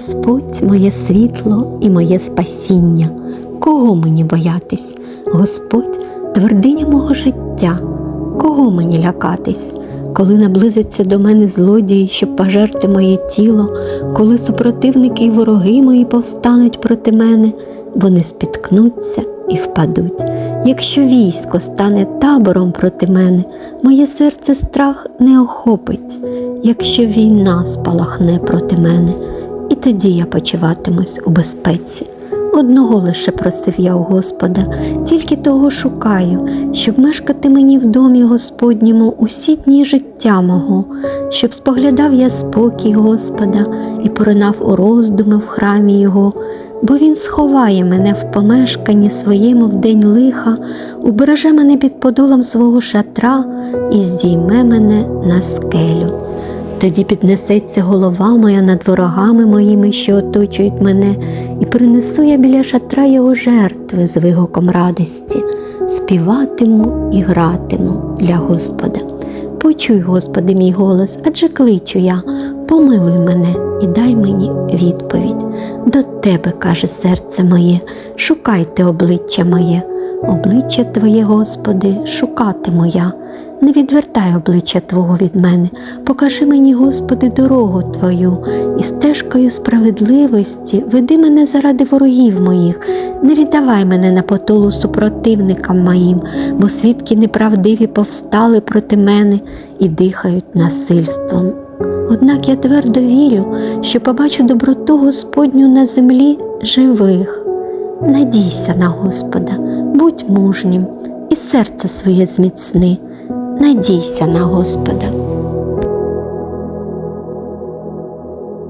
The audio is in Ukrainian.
Господь моє світло і моє спасіння. Кого мені боятись? Господь твердиня мого життя. Кого мені лякатись? Коли наблизиться до мене злодії, щоб пожерти моє тіло, коли супротивники і вороги мої повстануть проти мене, вони спіткнуться і впадуть. Якщо військо стане табором проти мене, моє серце страх не охопить, якщо війна спалахне проти мене, і тоді я почуватимусь у безпеці. Одного лише просив я у Господа, тільки того шукаю, щоб мешкати мені в домі Господньому усі дні життя мого, щоб споглядав я спокій Господа і поринав у роздуми в храмі Його, бо Він сховає мене в помешканні своєму в день лиха, убереже мене під подолом свого шатра і здійме мене на скелю. Тоді піднесеться голова моя над ворогами моїми, що оточують мене, і принесу я біля шатра його жертви з вигуком радості, співатиму і гратиму для Господа. Почуй, Господи, мій голос, адже кличу я, помилуй мене і дай мені відповідь. До Тебе, каже серце моє, шукайте обличчя моє, обличчя Твоє, Господи, шукатиму я. Не відвертай обличчя Твого від мене, покажи мені, Господи, дорогу Твою, і стежкою справедливості веди мене заради ворогів моїх, не віддавай мене на потолу супротивникам моїм, бо свідки неправдиві повстали проти мене і дихають насильством. Однак я твердо вірю, що побачу доброту Господню на землі живих. Надійся на Господа, будь мужнім і серце своє зміцни. Надійся на Господа.